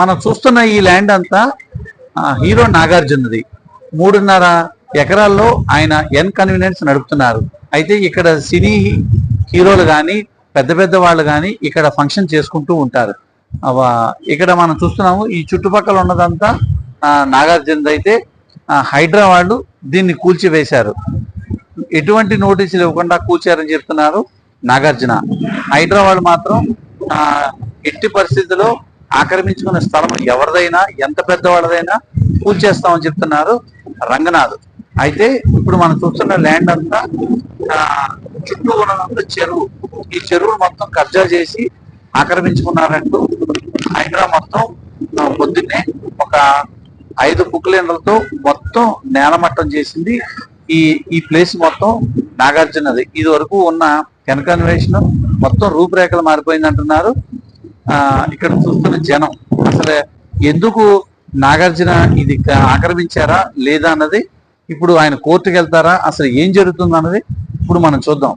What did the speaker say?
మనం చూస్తున్న ఈ ల్యాండ్ అంతా హీరో నాగార్జునది. మూడున్నర ఎకరాల్లో ఆయన ఎన్ కన్వీనియన్స్ నడుపుతున్నారు. అయితే ఇక్కడ సినీ హీరోలు కానీ పెద్ద పెద్ద వాళ్ళు కానీ ఇక్కడ ఫంక్షన్ చేసుకుంటూ ఉంటారు. ఇక్కడ మనం చూస్తున్నాము ఈ చుట్టుపక్కల ఉన్నదంతా నాగార్జునది అయితే ఆ, హైడ్రా వాళ్ళు దీన్ని కూల్చివేశారు. ఎటువంటి నోటీసులు ఇవ్వకుండా కూల్చారని చెప్తున్నారు నాగార్జున. హైడ్రా వాళ్ళు మాత్రం ఎట్టి పరిస్థితుల్లో ఆక్రమించుకున్న స్థలం ఎవరిదైనా ఎంత పెద్దవాళ్ళదైనా కూల్చేస్తామని చెప్తున్నారు రంగనాథ్. అయితే ఇప్పుడు మనం చూస్తున్న ల్యాండ్ అంతా చుట్టూ ఉన్నదంతా చెరువు. ఈ చెరువు మొత్తం కబ్జా చేసి ఆక్రమించుకున్నారంటూ హైడ్రా మొత్తం పొద్దున్నే ఒక ఐదు కుక్లేండ్లతో మొత్తం నేలమట్టం చేసింది ఈ ఈ ప్లేస్ మొత్తం నాగార్జునది. ఇది వరకు ఉన్న కన్వేషన్ మొత్తం రూపురేఖలు మారిపోయింది అంటున్నారు ఇక్కడ చూస్తున్న జనం అసలు ఎందుకు నాగార్జున ఇది ఆక్రమించారా లేదా అన్నది ఇప్పుడు ఆయన కోర్టుకు వెళ్తారా అసలు ఏం జరుగుతుంది అన్నది ఇప్పుడు మనం చూద్దాం.